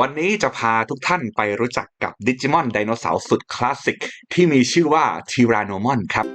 วันนี้จะพาทุกท่านไปรู้จักกับดิจิมอนไดโนเสาร์สุดคลาสสิกที่มีชื่อว่าทีรานมอนครับ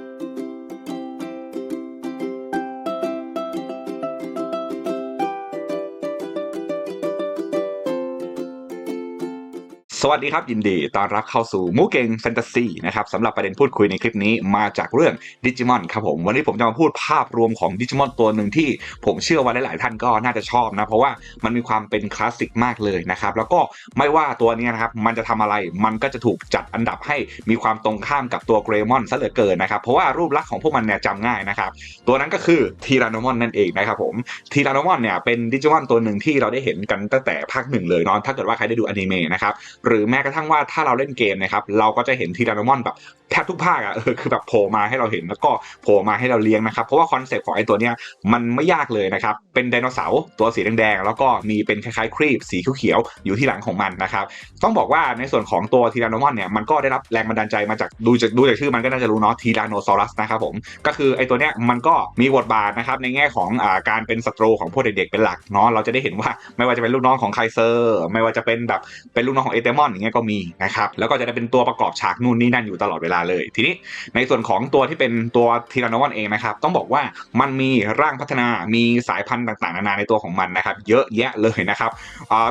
สวัสดีครับ ยินดีต้อนรับเข้าสู่มูเก่งแฟนตาซีนะครับสำหรับประเด็นพูดคุยในคลิปนี้มาจากเรื่องดิจิมอนครับผม วันนี้ผมจะมาพูดภาพรวมของดิจิมอนตัวหนึ่งที่ผมเชื่อว่าหลาย ๆ ท่านก็น่าจะชอบนะ เพราะว่ามันมีความเป็นคลาสสิกมากเลยนะครับ แล้วก็ไม่ว่าตัวนี้นะครับมันจะทำอะไรมันก็จะถูกจัดอันดับให้มีความตรงข้ามกับตัวเกรมอนซะเหลือเกินนะครับเพราะว่ารูปลักษณ์ของพวกมันเนี่ยจำง่ายนะครับตัวนั้นก็คือทีรานมอนนั่นเองนะครับผมทีรานมอนเนี่ยเป็นดิจิมอนตัวหนึ่งที่เราได้เห็นกันตั้งแต่ภาคหนึ่งเลยเนาะถ้าเกิดว่าใครได้ดูอนิเมะนะครับรือแม้กระทั่งว่าถ้าเราเล่นเกมนะครับเราก็จะเห็นทีรานมอนแบบแทบทุกภาคอะเออคือแบบโผล่มาให้เราเห็นแล้วก็โผล่มาให้เราเลี้ยงนะครับเพราะว่าคอนเซปต์ของไอ้ตัวเนี้ยมันไม่ยากเลยนะครับเป็นไดโนเสาร์ตัวสีแดงๆแล้วก็มีเป็นคล้ายๆครีบสีเขียวๆอยู่ที่หลังของมันนะครับต้องบอกว่าในส่วนของตัวทีรานมอนเนี่ยมันก็ได้รับแรงบันดาลใจมาจากดูจากดูจากชื่อมันก็น่าจะรู้เนาะทีรานโนซอรัสนะครับผมก็คือไอ้ตัวเนี้ยมันก็มีบทบาทนะครับในแง่ของอ่าการเป็นศัตรูของพวกเด็กๆเป็นหลักเนาะเราจะได้เห็นว่าไม่ว่าจะเป็นลูกน้องของไคเซอร์ ไม่ว่าจะเป็นแบบเป็นลูกน้องของเอเตมอนอย่างเงี้ยก็มีนะครับแล้วก็จะได้เป็นตัวประกอบฉากนู่นนี่นั่นอยู่ตลอดเวลาเลย ทีนี้ในส่วนของตัวที่เป็นตัวทีรานมอนเองนะครับต้องบอกว่ามันมีร่างพัฒนามีสายพันธุ์ต่างๆนานาในตัวของมันนะครับ เยอะแยะเลยนะครับ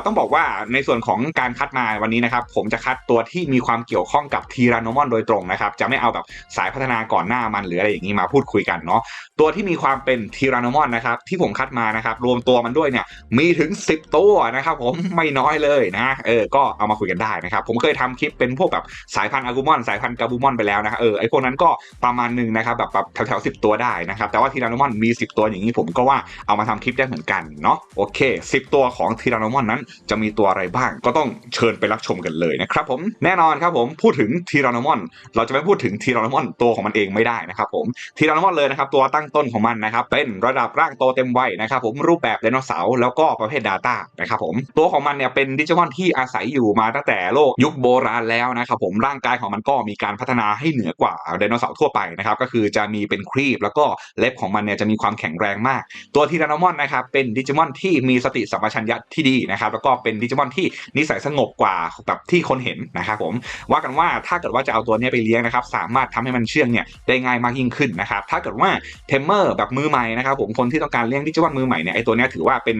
ต้องบอกว่าในส่วนของการคัดมาวันนี้นะครับ ผมจะคัดตัวที่มีความเกี่ยวข้องกับทีรานมอนโดยตรงนะครับ จะไม่เอาแบบสายพัฒนาก่อนหน้ามันหรืออะไรอย่างนี้มาพูดคุยกันเนาะตัวที่มีความเป็นทีรานมอนนะครับที่ผมคัดมานะครับรวมตัวมันด้วยเนี่ยมีถึง 10 ตัวนะครับ ผมไม่น้อยเลยนะเออก็เอามาคุยกันได้นะครับผมเคยทำคลิปเป็นพวกแบบสายพันธุ์อากูมอนสายพันธุ์กาบูมอนไปแล้วนะครับเออไอพวกนั้นก็ประมาณหนึ่งนะครับแบบแบบแถวๆสิตัวได้นะครับแต่ว่าทีรานมอนมี 10 ตัวอย่างนี้ผมก็ว่าเอามาทำคลิปได้เหมือนกันเนาะโอเค 10 ตัวของทีรานมอนนั้นจะมีตัวอะไรบ้างก็ต้องเชิญไปรับชมกันเลยนะครับผมแน่นอนครับผมพูดถึงทีรานมอน เราจะไม่พูดถึงทีรานมอนตัวของมันเองไม่ได้นะครับผมทีรานมอนเลยนะครับตัวตั้งต้นของมันนะครับเป็นระดับร่างโตเต็มวัยนะครับผมรูปแบบไดโนเสาร์แล้วก็ประเภท Data นะครับผมตัวของมันเนี่ยเป็นดิจิมอนที่อาศัยอยู่มาตั้งแต่แต่โลกยุคโบราณแล้วนะครับผมร่างกายของมันก็มีการพัฒนาให้เหนือกว่าไดโนเสาร์ทั่วไปนะครับก็คือจะมีเป็นครีบแล้วก็เล็บของมันเนี่ยจะมีความแข็งแรงมาก ตัวทีรานมอนนะครับเป็นดิจิมอนที่มีสติสัมปชัญญะที่ดีนะครับแล้วก็เป็นดิจิมอนที่นิสัยสงบกว่าแบบที่คนเห็นนะครับผมว่ากันว่าถ้าเกิดว่าจะเอาตัวนี้ไปเลี้ยงนะครับสามารถทำให้มันเชื่องเนี่ยได้ง่ายมากยิ่งขึ้นนะครับถ้าเกิดว่าเทมเมอร์แบบมือใหม่นะครับผมคนที่ต้องการเลี้ยงดิจิมอนมือใหม่เนี่ยไอตัวนี้ถือว่าเป็น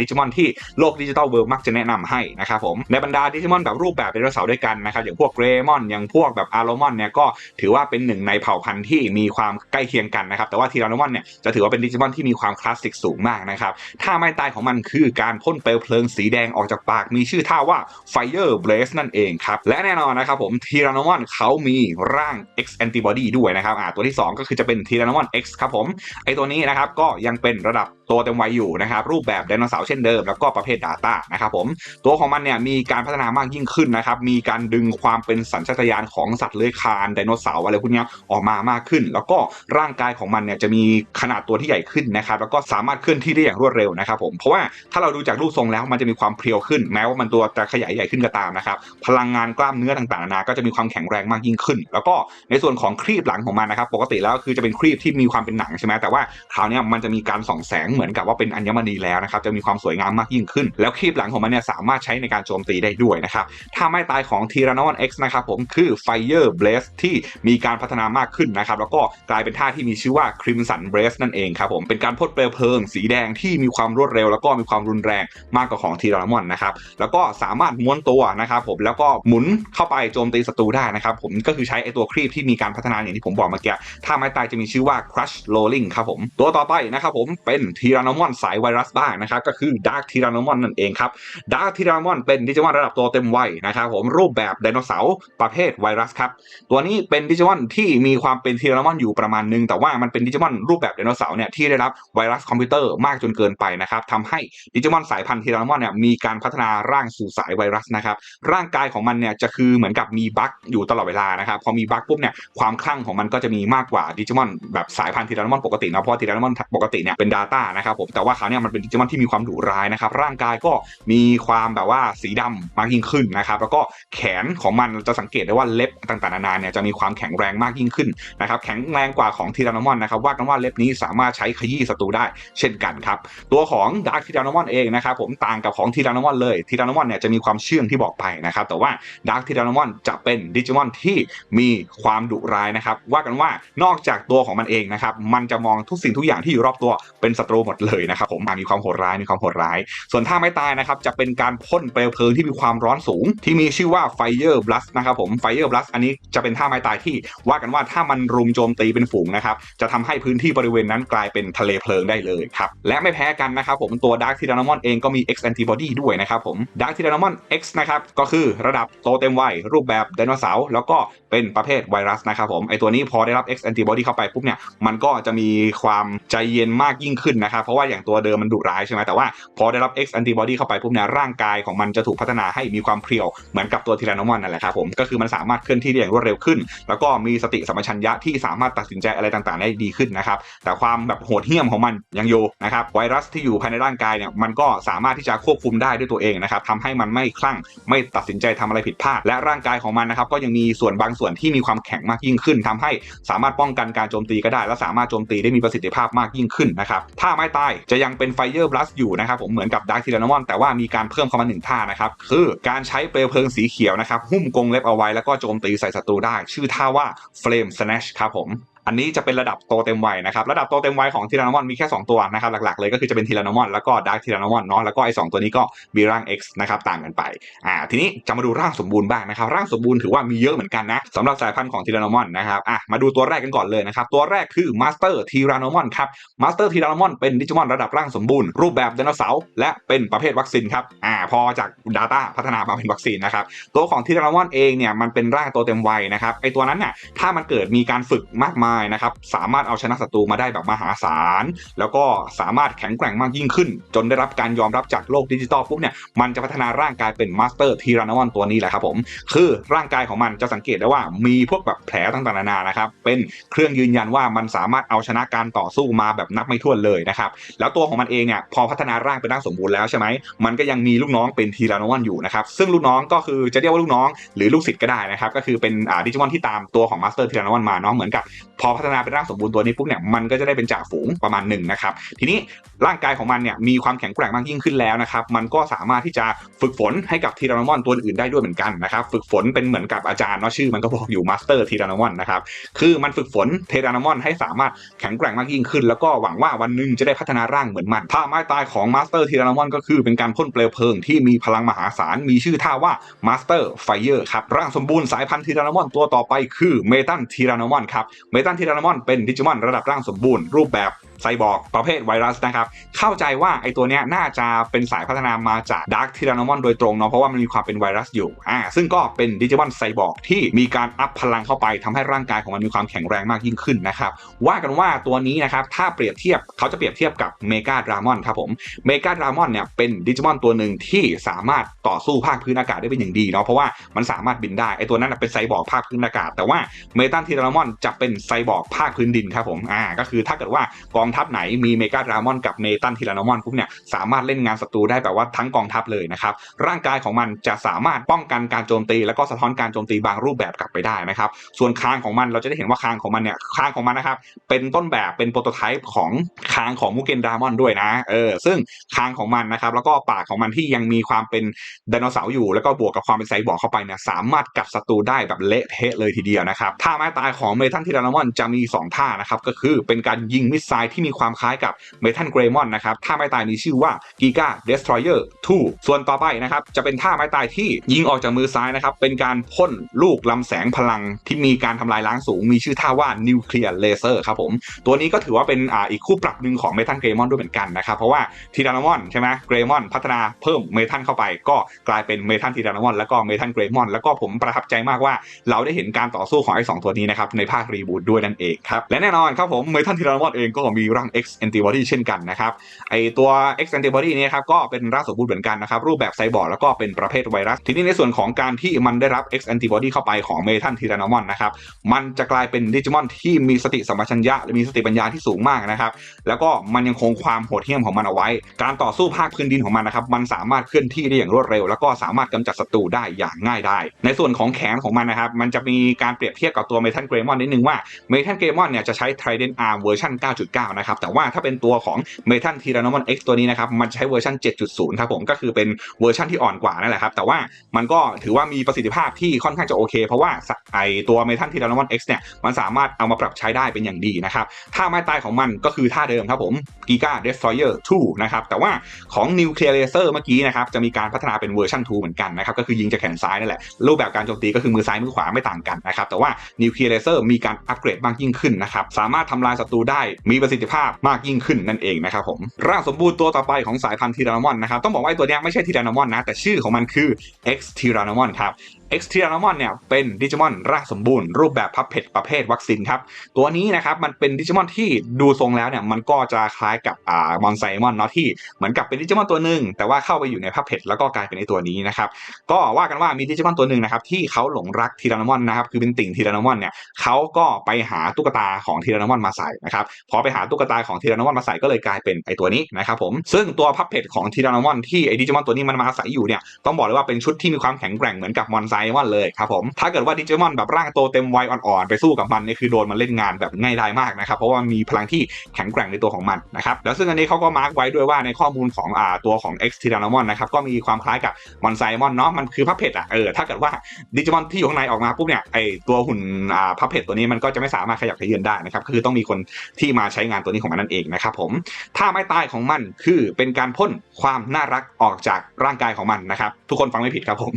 ดิจิมอนที่โลกดิจิตอลเวิลด์มักจะแนะนำให้นะครับผมในบรรดาดิจิมอนแบบรูปแบบไดโนเสาร์ด้วยกันนะครับอย่างพวกเกรมอนอย่างพวกแบบอารมอนเนี่ยก็ถือว่าเป็นหนึ่งในเผ่าพันธุ์ที่มีความใกล้เคียงกันนะครับแต่ว่าทีรานมอนเนี่ยจะถือว่าเป็นดิจิมอนที่มีความคลาสสิกสูงมากนะครับท่าไม้ตายของมันคือการพ่นเปลวเพลิงสีแดงออกจากปาก มีชื่อท่าว่า Fire Blaze นั่นเองครับและแน่นอนนะครับผมทีรานมอนเขามีร่าง X Antibody ด้วยนะครับอ่าตัวที่ 2 ก็คือจะเป็นทีรานมอน X ครับผมไอตัวนี้นะครับก็ยังเป็นระดับ ตัวเต็มวัยอยู่นะครับรูปแบบไดโนเสาร์เช่นเดิมแล้วก็ประเภท Data นะครับผมตัวของมันเนี่ยมีการพัฒนามากยิ่งขึ้นนะครับมีการดึงความเป็นสัญชาตญาณของสัตว์เลื้อยคลานไดโนเสาร์อะไรพวกนี้ออกมามากขึ้น แล้วก็ร่างกายของมันเนี่ยจะมีขนาดตัวที่ใหญ่ขึ้นนะครับแล้วก็สามารถเคลื่อนที่ได้อย่างรวดเร็วนะครับผมเพราะว่าถ้าเราดูจากรูปทรงแล้วมันจะมีความเพรียวขึ้น แม้ว่ามันตัวจะขยายใหญ่ขึ้นก็ตามนะครับพลังงานกล้ามเนื้อต่างๆนานาก็จะมีความแข็งแรงมากยิ่งขึ้น แล้วก็ในส่วนของครีบหลังของมันนะครับปกติแล้วคือจะเป็นครีบที่มีความเป็นหนังใช่ไหมแต่ว่าคราวนี้มันจะมีการส่องแสงเหมือนกับว่าเป็นอัญมณีแล้วนะครับจะมีความสวยงามมากยิ่งขึ้น แล้วครีบหลังของมันเนี่ยสามารถใช้ในการโจมตีได้ด้วยนะครับถ้าไม่ตายของทีรานอน X นะครับผมคือ Fire Blaze ที่มีการพัฒนามากขึ้นนะครับแล้วก็กลายเป็นท่าที่มีชื่อว่า Crimson Blaze นั่นเองครับผมเป็นการพ่นเปลวเพลิง สีแดงที่มีความรวดเร็ว แล้วก็มีความรุนแรงมากกว่าของทีรานอนนะครับแล้วก็สามารถม้วนตัวนะครับผมแล้วก็หมุนเข้าไปโจมตีศัตรูได้นะครับผมก็คือใช้ไอตัวครีบที่มีการพัฒนาอย่างที่ผมบอกเมื่อกี้ถ้าไม้ตายจะมีชื่อว่า Crush Rolling ครับผมตัวต่อไปนะครับผมเป็นทีรานอนสายไวรัสบ้างนะครับก็คือ Dark t y r a n o m o n นั่นเองครับ Dark t y r a n o m o n เป็นดิจิมอนระดับตัวเต็มวัยนะครับผมรูปแบบไดโนเสาร์ประเภทไวรัสครับตัวนี้เป็นดิจิมอนที่มีความเป็นทีรานอมอนอยู่ประมาณนึงแต่ว่ามันเป็นดิจิมอนรูปแบบไดโนเสาร์เนี่ยที่ได้รับไวรัสคอมพิวเตอร์มากจนเกินไปนะครับทำให้ดิจิมอนสายพันธุ์ทีรานอมอนเนี่ยมีการพัฒนาร่างสู่สายไวรัสนะครับร่างกายของมันเนี่ยจะคือเหมือนกับมีบั๊กอยู่ตลอดเวลานะครับพอมีบั๊กปุ๊บเนี่ยความคลั่งของมันก็จะมีมากกว่าดิจิมอนแบบสายพันธุ์ทีรานอมอนปกตินะเพราะทีรานอมอนปกติเนี่ยเป็น Data นะครับผมแต่ว่าคราวเนี้ยมันเป็นดิจิมอนที่มีความดุร้ายนะครับร่างกายก็มีความแบบว่าสีดำมากยิ่งขึ้นนะครับแล้วก็แขนของมันจะสังเกตได้ว่าเล็บต่างๆนานาเนี่ยจะมีความแข็งแรงมากยิ่งขึ้นนะครับแข็งแรงกว่าของทีรานมอนนะครับว่ากันว่าเล็บนี้สามารถใช้ขยี้ศัตรูได้เช่นกันครับตัวของดาร์คทีรานมอนเองนะครับผมต่างกับของทีรานมอนเลยทีรานมอนเนี่ยจะมีความเชื่องที่บอกไปนะครับแต่ว่าดาร์คทีรานมอนจะเป็นดิจิมอนที่มีความดุร้ายนะครับว่ากันว่านอกจากตัวของมันเองนะครับมันจะมองทุกสิ่งทุกอย่างที่อยู่รอบตัวเป็นศัตรูหมดเลยนะครับผมมีความโหดร้ายมีความโหดร้าย ส่วนท่าไม่ตายนะครับจะเป็นการพ่นเปลวเพลิงที่มีความร้อนสูง ที่มีชื่อว่า Fire Blast นะครับผม Fire Blast อันนี้จะเป็นท่าไม้ตายที่ว่ากันว่าถ้ามันรุมโจมตีเป็นฝูงนะครับจะทำให้พื้นที่บริเวณนั้นกลายเป็นทะเลเพลิงได้เลยครับและไม่แพ้กันนะครับผมตัว Dark t y r a n o m o n เองก็มี X Antibody ด้วยนะครับผม Dark t y r a n o m o n X นะครับก็คือระดับโตเต็มวัยรูปแบบไดโนเสาร์แล้วก็เป็นประเภทไวรัสนะครับผมไอตัวนี้พอได้รับ X Antibody เข้าไปปุ๊บเนี่ยมันก็จะมีความใจเย็นมากยิ่งขึ้นนะครับเพราะว่าอย่างตัวเดิมมันดุร้ายใช่ไหมแต่ว่าพอได้รับ X Antibody เข้าไปปุ๊บเนี่ยร่างกายของมันจะถูกพัฒนาให้มีความเพรียวเหมือนกับตัวทีรานอมอนนั่นแหละครับผมก็คือมันสามารถเคลื่อนที่ได้อย่างรวดเร็วขึ้น แล้วก็มีสติสัมปชัญญะที่สามารถตัดสินใจอะไรต่างๆได้ดีขึ้นนะครับแต่ความแบบโหดเหี้ยมของมันยังอยู่นะครับไวรัสที่อยู่ภายในร่างกายเนี่ยมันก็สามารถที่จะควบคุมได้ด้วยตัวเองนะครับทำให้มันไม่คลั่งไม่ตัดสินใจทำอะไรผิดพลาดและร่างกายของมันนะครับก็ยังมีส่วนบางส่วนที่มีความแข็งมากยิ่งขึ้นทำให้สามารถป้องกันการโจมตีก็ได้ และสามารถโจมตีได้มีประสิทธิภาพมากยิ่งขึ้นนะครับถ้าไม่ตาย จะยังเป็นไฟเออร์บลัสอยู่นะครับผมเหมือนกับดาร์คทีรานอมอนแต่ว่ามีการเพิ่มเข้ามาหนึ่งท่านะครับคือการใช้เปลวเพลิงสีเขียวนะครับหุ้มกรงเล็บเอาไว้แล้วก็โจมตีใส่ศัตรูได้ ชื่อท่าว่า Flame Snatch ครับผม อันนี้จะเป็นระดับโตเต็มวัยนะครับระดับโตเต็มวัยของทีรานอมอนมีแค่ 2 ตัวนะครับหลักๆเลยก็คือจะเป็นทีรานอมอนแล้วก็ดาร์คทีรานอมอนเนาะแล้วก็ไอ้สตัวนี้ก็มีร่าง X นะครับต่างกันไปอ่าทีนี้จะมาดูร่างสมบูรณ์บ้างนะครับร่างสมบูรณ์ถือว่ามีเยอะเหมือนกันนะสำหรับสายพันธุ์ของทีรานอมอนนะครับอะมาดูตัวแรกกันก่อนเลยนะครับตัวแรกคือมาสเตอร์ทีรานอมอนครับมาสเตอร์ทีรานอมอนเป็นดิจิมอนระดับร่างสมบูรณ์รูปแบบไดโนเสาร์และเป็นประเภทวัคซีนครับอ่าพอจาก Data พัฒนามาเป็นวัคซีนนะครับตัวของทีรานอมอนเองเนี่ยมันเป็นร่างโตเต็มวัยนะครับไอตัวนั้นเนี่ยถ้ามันเกิดมีการฝึกมากมายนะครับ สามารถเอาชนะศัตรูมาได้แบบมหาศาล แล้วก็สามารถแข็งแกร่งมากยิ่งขึ้น จนได้รับการยอมรับจากโลกดิจิตอลปุ๊บเนี่ยมันจะพัฒนาร่างกายเป็นมาสเตอร์ทีรานอนตัวนี้แหละครับผม คือร่างกายของมันจะสังเกตได้ว่ามีพวกแบบแผลต่างๆนานานะครับ เป็นเครื่องยืนยันว่ามันสามารถเอาชนะการต่อสู้มาแบบนับไม่ถ้วนเลยนะครับ แล้วตัวของมันเองเนี่ยพอพัฒนาร่างเป็นร่างสมบูรณ์แล้วใช่ไหมมันก็ยังมีลูกน้องเป็นทีรานอนอยู่นะครับ ซึ่งลูกน้องก็คือจะเรียกว่าลูกน้อง หรือลูกศิษย์ก็ได้นะครับ ก็คือเป็นอ่าดิจิมอนที่ตามตัวของมาสเตอร์ทีรานอนมาเนาะเหมือนกับพอพัฒนาเป็นร่างสมบูรณ์ตัวนี้ปุ๊บเนี่ยมันก็จะได้เป็นจ่าฝูงประมาณหนึ่งนะครับทีนี้ร่างกายของมันเนี่ยมีความแข็งแกร่งมากยิ่งขึ้นแล้วนะครับมันก็สามารถที่จะฝึกฝนให้กับทีรานอมอนตัวอื่นได้ด้วยเหมือนกันนะครับฝึกฝนเป็นเหมือนกับอาจารย์เนาะชื่อมันก็บอกอยู่มาสเตอร์ทีรานอมอนนะครับคือมันฝึกฝนเทรานอมอนให้สามารถแข็งแกร่งมากยิ่งขึ้น แล้วก็หวังว่าวันหนึ่งจะได้พัฒนาร่างเหมือนมันท่าไม้ตายของมาสเตอร์ทีรานอมอนก็คือเป็นการพ่นเปลวเพลิงที่มีพลังมหาศาลมีชื่อท่าว่ามาสเตอร์ไฟเออร์ครับร่างสมบูรณ์สายพันธุ์ทีรานอมอนตัวต่อไปคือเมตันทีรานอมอนครับเมตันทีรานามอนเป็นดิจิมอนระดับร่างสมบูรณ์รูปแบบ ไซบอร์กประเภทไวรัสนะครับ เข้าใจว่าไอตัวเนี้ยน่าจะเป็นสายพัฒนามาจากดาร์คทีรานอมอนโดยตรงเนาะเพราะว่ามันมีความเป็นไวรัสอยู่อ่าซึ่งก็เป็นดิจิมอนไซบอร์กที่มีการอัพพลังเข้าไปทำให้ร่างกายของมันมีความแข็งแรงมากยิ่งขึ้นนะครับว่ากันว่าตัวนี้นะครับถ้าเปรียบเทียบเขาจะเปรียบเทียบกับเมกาดรามอนครับผมเมกาดรามอนเนี่ยเป็นดิจิมอนตัวหนึ่งที่สามารถต่อสู้ภาคพื้นอากาศได้เป็นอย่างดีเนาะเพราะว่ามันสามารถบินได้ไอตัวนั้นเป็นไซบอร์กภาคพื้นอากาศ แต่ว่าเมตันทีรานอมอนจะเป็นไซบอร์กภาคพื้นดินครับผมอ่าก็คือถ้าเกิดว่ากองทัพไหนมีเมกาดรามอนกับเมตันทีรานอมอนปุ๊บเนี่ยสามารถเล่นงานศัตรูได้แบบว่าทั้งกองทัพเลยนะครับร่างกายของมันจะสามารถป้องกันการโจมตี แล้วก็สะท้อนการโจมตีบางรูปแบบกลับไปได้นะครับส่วนคางของมันเราจะได้เห็นว่าคางของมันเนี่ยคางของมันนะครับเป็นต้นแบบเป็นโปรโตไทป์ของคางของมูเกนดรามอนด้วยนะเออซึ่งคางของมันนะครับแล้วก็ปากของมันที่ยังมีความเป็นไดโนเสาร์อยู่ แล้วก็บวกกับความเป็นไซบอร์กเข้าไปเนี่ยสามารถกัดศัตรูได้แบบเละเทะเลยทีเดียวนะครับท่าไม้ตายของเมทัลทีรานอมอนจะมี 2 ท่านะครับก็คือเป็นการยิงมิสไซล์ที่มีความคล้ายกับเมทัลเกรมอนนะครับท่าไม้ตายมีชื่อว่า Giga Destroyer 2ส่วนต่อไปนะครับจะเป็นท่าไม้ตายที่ยิงออกจากมือซ้ายนะครับเป็นการพ่นลูกลำแสงพลังที่มีการทำลายล้างสูง มีชื่อท่าว่า Nuclear Laser ครับผมตัวนี้ก็ถือว่าเป็นอ่าอีกคู่ปรับหนึ่งของเมทัลเกรมอนด้วยเหมือนกันนะครับเพราะว่าทีรานอมอนใช่ไหมเกรมอนพัฒนาเพิ่มเมทัลเข้าไป ก็กลายเป็นเมทัลทีรานอมอนแล้วก็เมทัลเกรมอนแล้วก็ผมประทับใจมากว่า เราได้เห็นการต่อสู้ของไอ้สองตัวนี้นะครับในภาครีบูทด้วยนั่นเองครับและแน่นอนครับผมเมทัลทีรานอมอนเองก็มีร่าง X antibody เช่นกันนะครับไอตัว X antibody นี่ครับก็เป็นร่างสมบูรณ์เหมือนกันนะครับรูปแบบไซบอร์กแล้วก็เป็นประเภทไวรัส ทีนี้ในส่วนของการที่มันได้รับ X antibody เข้าไปของเมทัลทีรานามอนนะครับมันจะกลายเป็นดิจิมอนที่มีสติสัมปชัญญะและมีสติปัญญาที่สูงมากนะครับแล้วก็มันยังคงความโหดเหี้ยมของมันเอาไว้ การต่อสู้ภาคพื้นดินของมันนะครับมันสามารถเคลื่อนที่ได้อย่างรวดเร็ว แล้วก็สามารถกำจัดศัตรูได้อย่างง่ายได้ ในส่วนของแขนของมันนะครับมันจะมีการเปรียบเทียบกับตัวเมทัลเกรมอนนิดนึงว่าเมทัลเกรมอนเนี่ยจะใช้ Trident Arm เวอร์ชัน9.9นะครับแต่ว่าถ้าเป็นตัวของเมทัลทีรานามอน X ตัวนี้นะครับมันใช้เวอร์ชัน7.0 ครับผมก็คือเป็นเวอร์ชันที่อ่อนกว่านั่นแหละครับแต่ว่ามันก็ถือว่ามีประสิทธิภาพที่ค่อนข้างจะโอเค เพราะว่าไอตัวเมทัลทีรานามอน X เนี่ยมันสามารถเอามาปรับใช้ได้เป็นอย่างดีนะครับท่าไม้ตายของมันก็คือท่าเดิมครับผมกีกาเดสทรอยเออร์2นะครับแต่ว่าของนิวเคลียร์เลเซอร์เมื่อกี้นะครับจะมีการพัฒนาเป็นเวอร์ชัน2เหมือนกันนะครับก็คือยิงจากแขนซ้ายนั่นแหละรูปแบบการโจมตีก็คือมือซ้ายมือขวาไม่ต่างกันนะครับแต่ว่านิวเคลียร์เลเซอร์มีการอัปเกรดมากยิ่งขึ้นนะครับสามารถทำลายศัตรูได้มีประสิทธิภาพมากยิ่งขึ้นนั่นเองนะครับผมร่างสมบูรณ์ตัวต่อไปของสายพันธุ์ทีรานามอนนะครับต้องบอกว่าตัวนี้ไม่ใช่ทีรานามอนนะแต่ชื่อของมันคือ X ทีรานามอนครับ X ทีรานามอนเนี่ยเป็นดิจิมอนร่างสมบูรณ์รูปแบบพับเพจประเภทวัคซีนครับ ตัวนี้นะครับมันเป็นดิจิมอนที่ดูทรงแล้วเนี่ยมันก็จะคล้ายกับอ่ามอนไซมอนเนาะที่เหมือนกับเป็นดิจิมอนตัวหนึ่งแต่ว่าเข้าไปอยู่ในพับเพจแล้วก็กลายเป็นไอตัวนี้นะครับก็ว่ากันว่ามีดิจิมอนตัวหนึ่งนะครับที่เขาหลงรักทีรานมอนนะครับคือเป็นติ่งทีรานมอนเนี่ยเขาก็ไปหาตุ๊กตาของทีรานมอนมาใส่นะครับพอไปหาตุ๊กตาของทีรานมอนมาใส่ก็เลยกลายเป็นไอตัวนี้นะครับผมซึ่งตัวพับเพจของทีรานมอนที่ไอดิจิมอนตัวนี้มันมาอาศัยอยู่เนี่ยต้องบอกเลยว่าเป็นชุดที่มีความแข็งแกร่งเหมือนกับมอนไซมอนเลยครับผมถ้าเกิดว่าดิจิมอนแบบร่างโตเต็มวัยอ่อนๆไปสู้กับมันนี่คือโดนมันเล่นงานแบบง่ายดายมากนะครับเพราะว่ามีพลังที่แข็งแกร่งในตัวของมันนะครับแล้วซึ่งอันนี้เขาก็มาร์กไว้ด้วยว่าในข้อมูลของอ่าตัวของ X t y r a n o m o n นะครับก็มีความคล้ายกับมอนไซมอนเนาะมันคือพับเพจอะเออถ้าเกิดว่าดิจิมอนที่อยู่ข้างในออกมาปุ๊บเนี่ยไอตัวหุ่นอ่าพับเพจตัวนี้มันก็จะไม่สามารถขยับขยือนได้นะครับคือต้องมีคนที่มาใช้งานตัวนี้ของมันนั่นเองนะครับผมถ้าไม่ตายของมันคือเป็นการพ่นความน่ารักออกจากร่างกายของมันนะครับทุกคนฟังไม่ผิดครับผม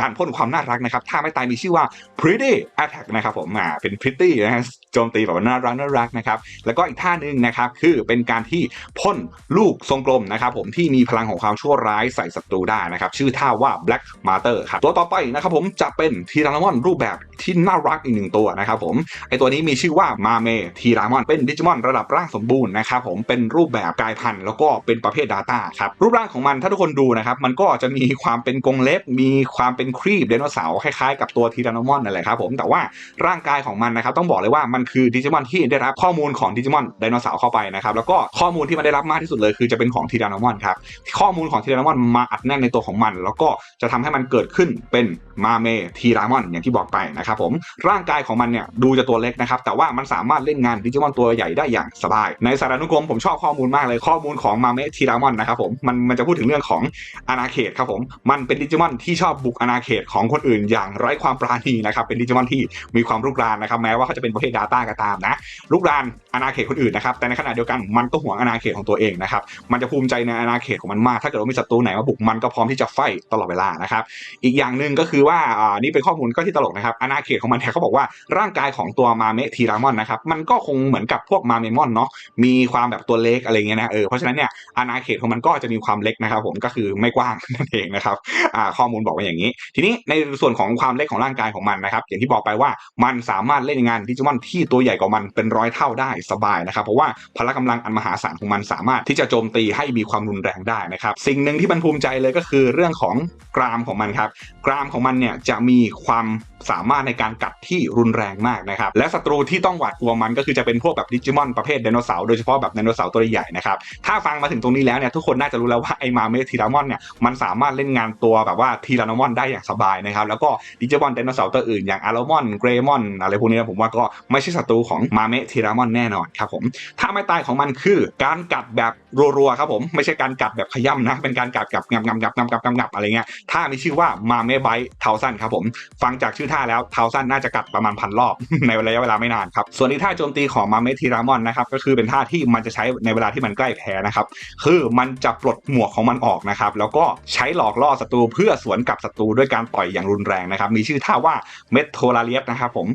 การพ่นความน่ารักนะครับถ้าไม่ตายมีชื่อว่า pretty attack นะครับผมอ่าเป็น pretty นะฮะโจมตีแบบว่าน่ารักน่ารักนะครับแล้วก็อีกท่าหนึ่งนะครับคือเป็นการที่พ่นลูกทรงกลมนะครับผมที่มีพลังของความชั่วร้ายใส่ศัตรูได้นะครับชื่อท่าว่า black matter ครับตัวต่อไปนะครับผมจะเป็นทีรานามอนรูปแบบที่น่ารักอีกหนึ่งตัวนะครับผมไอตัวนี้มีชื่อว่ามาเมทีรามอนเป็นดิจิมอนระดับร่างสมบูรณ์นะครับผมเป็นรูปแบบกายพันธุ์แล้วก็เป็นประเภท Data ครับรูปร่างของมันถ้าทุกคนดูนะครับมันก็จะมีความเป็นกรงเล็บ มีความเป็นครีบไดโนเสาร์คล้ายๆกับตัวทีรานามอนนั่นแหละครับผมแต่ว่าร่างกายของมันนะครับต้องบอกเลยว่ามันคือดิจิมอนที่ได้รับข้อมูลของดิจิมอนไดโนเสาร์เข้าไปนะครับแล้วก็ข้อมูลที่มันได้รับมากที่สุดเลยคือจะเป็นของทีรานามอนครับข้อมูลของทีรานามอนมาอัดแน่นในตัวของมัน แล้วก็จะทำให้มันเกิดขึ้นเป็นมาเมทีรามอนอย่างที่บอกไปนะครับผมร่างกายของมันเนี่ยดูจะตัวเล็กนะครับแต่ว่ามันสามารถเล่นงานดิจิมอนตัวใหญ่ได้อย่างสบาย ในสารานุกรมผมชอบข้อมูลมากเลยข้อมูลของมาเมทีรามอนนะครับผมมันมันจะพูดถึงเรื่องของอาณาเขตครับผมมันเป็นดิจิมอนที่ชอบบุกอาณาเขตของคนอื่นอย่างไร้ความปราณีนะครับเป็นดิจิมอนที่มีความรุกรานนะครับแม้ว่าเขาจะเป็นประเภท Data ก็ตามนะลุกรานอาณาเขตคนอื่นนะครับแต่ในขณะเดียวกันมันก็หวงอาณาเขตของตัวเองนะครับมันจะภูมิใจในอาณาเขตของมันมาก ถ้าเกิดว่ามีศัตรูไหนมาบุกมันก็พร้อมที่จะไฟตลอดเวลานะครับอีกอย่างหนึ่งก็คือว่าอ่านี่เป็นข้อมูลก็ที่ตลกนะครับอาณาเขตของมันเนี่ยเขาบอกว่าร่างกายของตัวมาเมทีรามอนนะครับมันก็คงเหมือนกับพวกมาเมมอนเนาะมีความแบบตัวเล็กอะไรเงี้ยนะเออเพราะฉะนั้นเนี่ยอาณาเขตของมันก็จะมีความเล็กนะครับผมก็คือไม่กว้างนั่นเองนะครับอ่าข้อมูลบอกว่าอย่างนี้ ทีนี้ในส่วนของความเล็กของร่างกายของมันนะครับ อย่างที่บอกไปว่ามันสามารถเล่นงานดิจิมอนที่ตัวใหญ่กว่ามันเป็นร้อยเท่าได้สบายนะครับ เพราะว่าพละกำลังอันมหาศาลของมันสามารถที่จะโจมตีให้มีความรุนแรงได้นะครับ สิ่งหนึ่งที่มันภูมิใจเลยก็คือเรื่องของกรามของมันครับ กรามของมันเนี่ยจะมีความสามารถในการกัดที่รุนแรงมากนะครับ และศัตรูที่ต้องหวาดกลัวมันก็คือจะเป็นพวกแบบดิจิมอนประเภทไดโนเสาร์โดยเฉพาะแบบไดโนเสาร์ตัวใหญ่นะครับ ถ้าฟังมาถึงตรงนี้แล้วเนี่ยทุกคนน่าจะรู้แล้วว่าไอมาเมทีรามอนเนี่ยมันสามารถเล่นงานตัวแบบว่าทีรานามอนได้อย่างสบายนะครับ แล้วก็ดิจิมอนไดโนเสาร์ตัวอื่นอย่างอารามอนเกรมอนอะไรพวกนี้ผมว่าก็ไม่ใช่ศัตรูของมาเมทีรามอนแน่นอนครับผมถ้าไม่ตายของมันคือการกัดแบบรัวๆครับผมไม่ใช่การกัดแบบขย้ำนะ เป็นการกัดกับงับงับงับงับงับงับงับอะไรเงี้ยถ้ามีชื่อว่ามาเมไบเทาซันครับผมฟังจากชื่อท่าแล้วเทาซันน่าจะกัดประมาณพันรอบในระยะเวลาไม่นานครับส่วนที่ท่าโจมตีของมาเมทีรามอนนะครับก็คือเป็นท่าที่มันจะใช้ในเวลาที่มันใกล้แพ้นะครับคือมันจะปลดหมวกของมันออกนะครับแล้วก็ใช้หลอกล่อศัตรูเพื่อสวนกับศัตรูด้วยการต่อยอย่างรุนแรงนะครับ มีชื่อท่าว่าเมทโทลาเลียสนะครับผม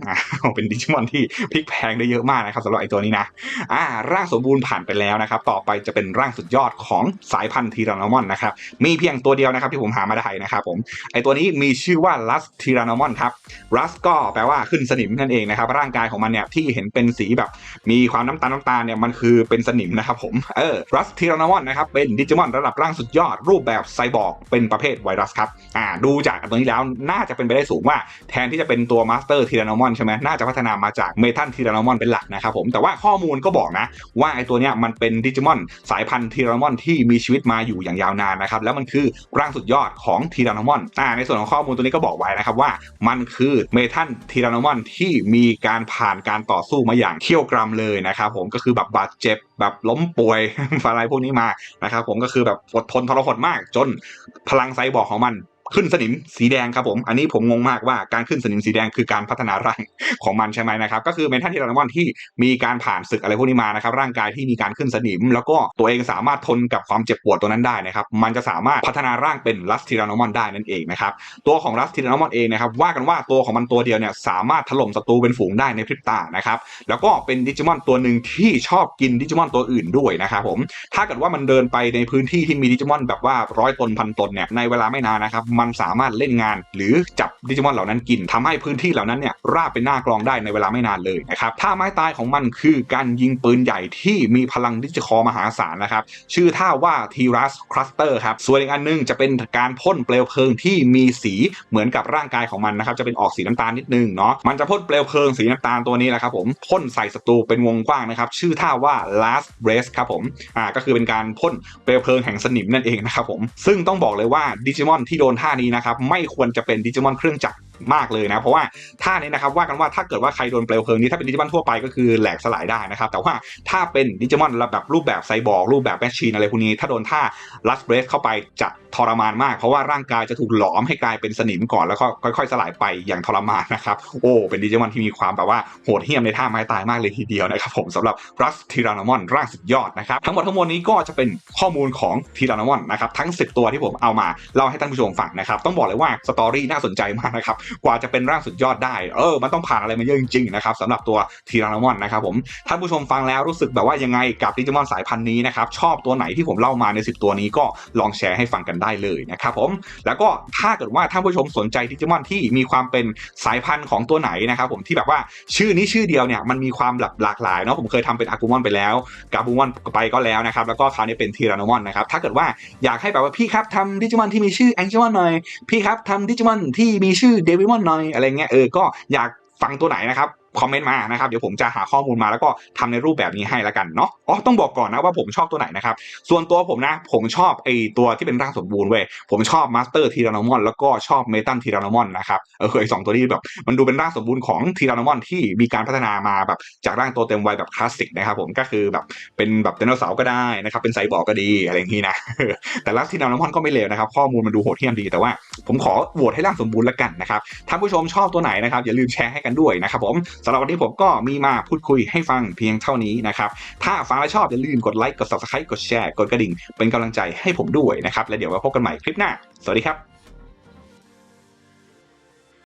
เป็นดิจิมอนที่พลิกแพงได้เยอะมากนะครับสำหรับไอตัวนี้นะอ่าร่างสมบูรณ์ผ่านไปแล้วนะครับ ต่อไปจะเป็นร่างสุดยอดของสายพันธุ์ทีรานามอนนะครับ มีเพียงตัวเดียวนะครับที่ผมหามาได้นะครับผมไอตัวนี้มีชื่อว่าลัสทีรานอมอนครับลัสก็แปลว่าขึ้นสนิมนั่นเองนะครับ ร่างกายของมันเนี่ยที่เห็นเป็นสีแบบ มีความน้ำตาลน้ำตาลเนี่ยมันคือเป็นสนิมนะครับผมเออลัสทีรานอมอนนะครับเป็นดิจิมอนระดับร่างสุดยอดรูปแบบไซบอร์กเป็นประเภทไวรัสครับอ่าดูจากตัวนี้แล้วน่าจะเป็นไปได้สูงว่าแทนที่จะเป็นตัวมาสเตอร์ทีรานอมอนใช่ไหมน่าจะพัฒนามาจากเมทัลทีรานอมอนเป็นหลักนะครับผมแต่ว่าข้อมูลก็บอกนะ ว่าไอตัวเนี้ยมันเป็นดิจิมอนสายพันธุ์ทีรานอมอนที่มีชีวิตมาอยู่อย่างยาวนานนะครับแล้วมันคือร่างสุดยอดของทีรานอมอนอ่าในส่วนของข้อมูลตัวนี้ก็บอกไว้นะครับว่ามันคือเมทัลทีรานอมอนที่มีการผ่านการต่อสู้มาอย่างเขี่ยวกรำเลยนะครับผมก็คือแบบบาดเจ็บแบบล้มป่วยอะไรพวกนี้มานะครับผมก็คือแบบอดทนทรหดมากจนพลังไซบอร์ของมัน ขึ้นสนิมสีแดงครับผม อันนี้ผมงงมากว่าการขึ้นสนิมสีแดงคือการพัฒนาร่างของมันใช่ไหมนะครับ ก็คือเมทัลทีรานอมอนที่มีการผ่านศึกอะไรพวกนี้มานะครับ ร่างกายที่มีการขึ้นสนิม แล้วก็ตัวเองสามารถทนกับความเจ็บปวดตัวนั้นได้นะครับ มันจะสามารถพัฒนาร่างเป็นลัสทีรานอมอนได้นั่นเองนะครับ ตัวของลัสทีรานอมอนเองนะครับ ว่ากันว่าตัวของมันตัวเดียวเนี่ยสามารถถล่มศัตรูเป็นฝูงได้ในพริบตานะครับ แล้วก็เป็นดิจิมอนตัวหนึ่งที่ชอบกินดิจิมอนตัวอื่นด้วยนะครับผม ถ้าเกิดว่ามันเดินไปในพื้นที่ที่มีดิจิมอนแบบว่าร้อยตนพันตนเนี่ยในเวลาไม่นานนะครับมันสามารถเล่นงาน หรือจับดิจิมอนเหล่านั้นกินทำให้พื้นที่เหล่านั้นเนี่ยราบเป็นหน้ากลองได้ในเวลาไม่นานเลยนะครับท่าไม้ตายของมันคือการยิงปืนใหญ่ที่มีพลังดิจิคอมหาศาลนะครับชื่อท่าว่าทีรัสคลัสเตอร์ครับส่วนอีกอันหนึงจะเป็นการพ่นเปลวเพลิงที่มีสีเหมือนกับร่างกายของมันนะครับจะเป็นออกสีน้ำตาลนิดนึงเนาะมันจะพ่นเปลวเพลิงสีน้ำตาลตัวนี้แหละครับผมพ่นใส่ศัตรูเป็นวงกว้างนะครับชื่อท่าว่า last race ครับผมอ่าก็คือเป็นการพ่นเปลวเพลิงแห่งสนิมนั่นเองนะครับผมซึ่งต้องบอกเลยว่าดิจิมอนที่โดนท่านี้นะครับ ไม่ควรจะเป็นดิจิมอนเครื่องจักร มากเลยนะ เพราะว่าท่านี้นะครับว่ากันว่าถ้าเกิดว่าใครโดนเปลวเพลิงนี้ถ้าเป็นดิจิมอนทั่วไปก็คือแหลกสลายได้นะครับ แต่ว่าถ้าเป็นดิจิมอนแบบรูปแบบไซบอร์กรูปแบบแมชชีนอะไรพวกนี้ถ้าโดนท่าลัสเบรสเข้าไปจะทรมานมาก เพราะว่าร่างกายจะถูกหลอมให้กลายเป็นสนิมก่อนแล้วก็ค่อย ๆ สลายไปอย่างทรมานนะครับโอ้เป็นดิจิมอนที่มีความแบบว่าโหดเหี้ยมในท่าไม้ตายมากเลยทีเดียวนะครับผมสำหรับรัสทีรานอมอนร่างสุดยอดนะครับทั้งหมดทั้งมวลนี้ก็จะเป็นข้อมูลของทีรานอมอนนะครับทั้ง 10 ตัวที่ผมเอามาเล่าให้ท่านผู้ชมฟังนะครับต้องบอกเลยว่าสตอรี่น่าสนใจมากนะครับกว่าจะเป็นร่างสุดยอดได้เออมันต้องผ่านอะไรมาเยอะจริงๆนะครับสำหรับตัวทีรานอมอนนะครับผมท่านผู้ชมฟังแล้วรู้สึกแบบว่ายังไงกับดิจิมอนสายพันธุ์นี้นะครับชอบตัวไหนที่ผมเล่ามาใน 10 ตัวนี้ก็ลองแชร์ให้ฟังกันได้เลยนะครับผมแล้วก็ถ้าเกิดว่าท่านผู้ชมสนใจดิจิมอนที่มีความเป็นสายพันธุ์ของตัวไหนนะครับผมที่แบบว่าชื่อนี้ชื่อเดียวเนี่ยมันมีความหลากหลากหลายเนาะผมเคยทำเป็นอากูมอนไปแล้วกาบูมอนไปก็แล้วนะครับแล้วก็คราวนี้เป็นทีรานอมอนนะครับถ้าเกิดว่าอยากให้แบบว่าพี่ครับทำดิจิมอนที่มีชื่อแองจิมอนหน่อยพี่ครับทำดิจิมอนที่มีชื่อเดวมอนหน่อยอะไรเงี้ยเออก็อยากฟังตัวไหนนะครับ คอมเมนต์มานะครับเดี๋ยวผมจะหาข้อมูลมาแล้วก็ทำในรูปแบบนี้ให้ล้วกันเนาะอ๋อต้องบอกก่อนนะว่าผมชอบตัวไหนนะครับส่วนตัวผมนะผมชอบไอตัวที่เป็นร่างสมบูรณ์เว้ยผมชอบมาสเตอร์ทีรานอมอนแล้วก็ชอบเมตัลทีรานอมอนนะครับเออไอสองตัวนี้แบบมันดูเป็นร่างสมบูรณ์ของทีรานอมอนที่มีการพัฒนามาแบบจากร่างตัวเต็มวัยแบบคลาสสิกนะครับผมก็คือแบบเป็นแบบไดโนเสาร์ก็ได้นะครับเป็นไซบอร์กก็ดีอะไรอย่างนี้นะแต่ร่างทีรานอมอนก็ไม่เลวนะครับข้อมูลมันดูโหดเหี้ยมดีแต่ว่า ผมขอโหวตให้ร่างสมบูรณ์ล้วกันนะครับท่านผู้ชมชอบตัวไหนนะครับอย่าลืมแชร์ให้กันด้วยนะครับผมสำหรับวันนี้ผมก็มีมาพูดคุยให้ฟังเพียงเท่านี้นะครับ ถ้าฟังแล้วชอบอย่าลืมกดไลค์กด subscribe กดแชร์กดกระดิ่ง เป็นกำลังใจให้ผมด้วยนะครับ และเดี๋ยวมาพบกันใหม่คลิปหน้า สวัสดีครับ